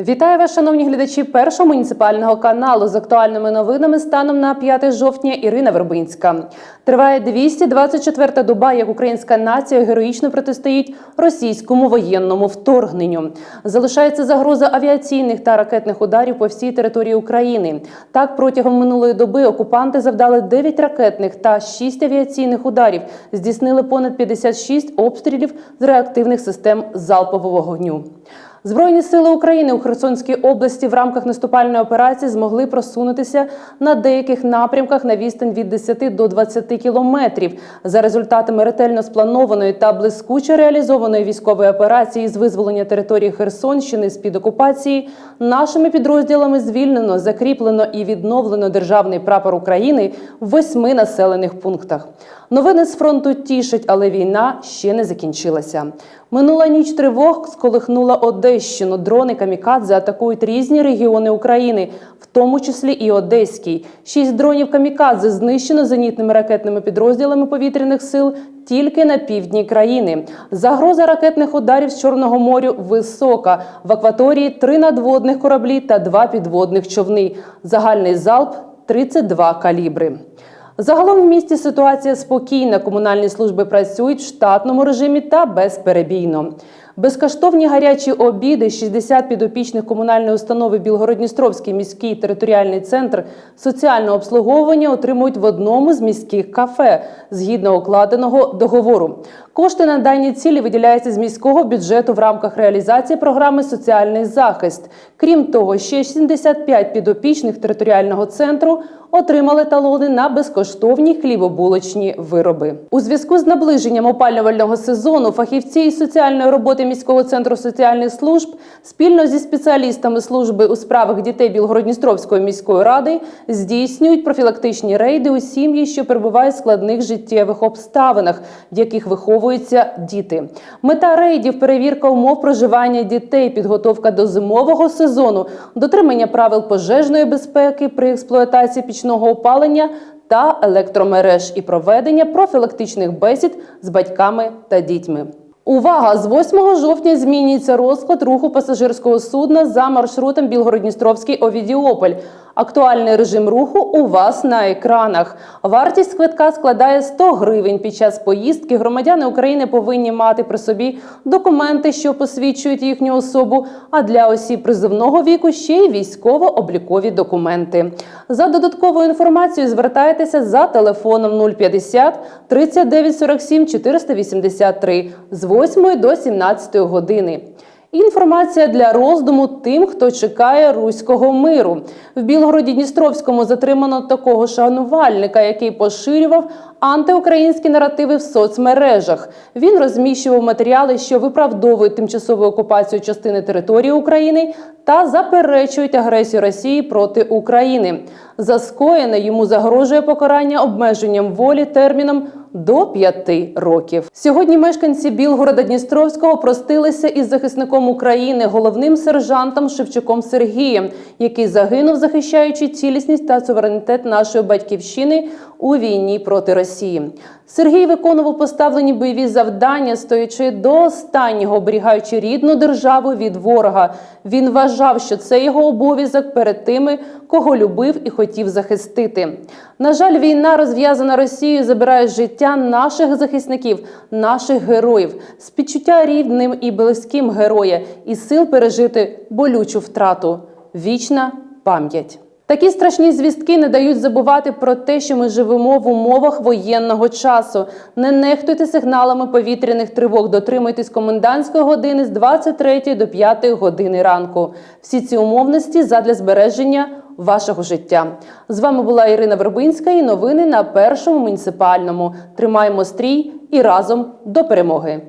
Вітаю вас, шановні глядачі першого муніципального каналу з актуальними новинами станом на 5 жовтня. Ірина Вербинська. Триває 224-та доба, як українська нація героїчно протистоїть російському воєнному вторгненню. Залишається загроза авіаційних та ракетних ударів по всій території України. Так, протягом минулої доби окупанти завдали 9 ракетних та 6 авіаційних ударів, здійснили понад 56 обстрілів з реактивних систем залпового вогню. Збройні сили України у Херсонській області в рамках наступальної операції змогли просунутися на деяких напрямках на відстань від 10 до 20 кілометрів. За результатами ретельно спланованої та блискуче реалізованої військової операції з визволення території Херсонщини з під окупації нашими підрозділами звільнено, закріплено і відновлено державний прапор України в восьми населених пунктах. Новини з фронту тішать, але війна ще не закінчилася. Минула ніч тривог сколихнула Одещину. Дрони камікадзе атакують різні регіони України, в тому числі і Одеський. Шість дронів камікадзе знищено зенітними ракетними підрозділами повітряних сил тільки на півдні країни. Загроза ракетних ударів з Чорного моря висока. В акваторії три надводних кораблі та два підводних човни. Загальний залп 32 калібри. Загалом в місті ситуація спокійна. Комунальні служби працюють в штатному режимі та безперебійно. Безкоштовні гарячі обіди, 60 підопічних комунальної установи Білгородністровський міський територіальний центр соціального обслуговування отримують в одному з міських кафе згідно укладеного договору. Кошти на дані цілі виділяються з міського бюджету в рамках реалізації програми Соціальний захист. Крім того, ще 75 підопічних територіального центру отримали талони на безкоштовні хлібобулочні вироби. У зв'язку з наближенням опалювального сезону фахівці із соціальної роботи міського центру соціальних служб спільно зі спеціалістами служби у справах дітей Білгородністровської міської ради здійснюють профілактичні рейди у сім'ї, що перебувають в складних життєвих обставинах, в яких виховуються діти. Мета рейдів перевірка умов проживання дітей, підготовка до зимового сезону, дотримання правил пожежної безпеки при експлуатації пічного опалення та електромереж і проведення профілактичних бесід з батьками та дітьми. Увага! З 8 жовтня змінюється розклад руху пасажирського судна за маршрутом Білгородністровський Овідіополь. Актуальний режим руху у вас на екранах. Вартість квитка складає 100 гривень. Під час поїздки громадяни України повинні мати при собі документи, що посвідчують їхню особу. А для осіб призовного віку ще й військово-облікові документи. За додатковою інформацією звертайтеся за телефоном 050 39 47 483 з 8 до 17 години. Інформація для роздуму тим, хто чекає руського миру. В Білгороді Дністровському затримано такого шанувальника, який поширював антиукраїнські наративи в соцмережах. Він розміщував матеріали, що виправдовують тимчасову окупацію частини території України та заперечують агресію Росії проти України. За скоєне йому загрожує покарання обмеженням волі терміном до п'яти років. Сьогодні мешканці Білгорода Дністровського простилися із захисником України, головним сержантом Шевчуком Сергієм, який загинув, захищаючи цілісність та суверенітет нашої батьківщини у війні проти Росії. Сергій виконував поставлені бойові завдання, стоячи до останнього, оберігаючи рідну державу від ворога. Він вважав, що це його обов'язок перед тими, кого любив і хотів захистити. На жаль, війна розв'язана Росією забирає життя наших захисників, наших героїв, співчуття рідним і близьким героя і сил пережити болючу втрату. Вічна пам'ять. Такі страшні звістки не дають забувати про те, що ми живемо в умовах воєнного часу. Не нехтуйте сигналами повітряних тривог, дотримуйтесь комендантської години з 23 до 5 години ранку. Всі ці умовності задля збереження вашого життя. З вами була Ірина Вербинська і новини на першому муніципальному. Тримаємо стрій і разом до перемоги.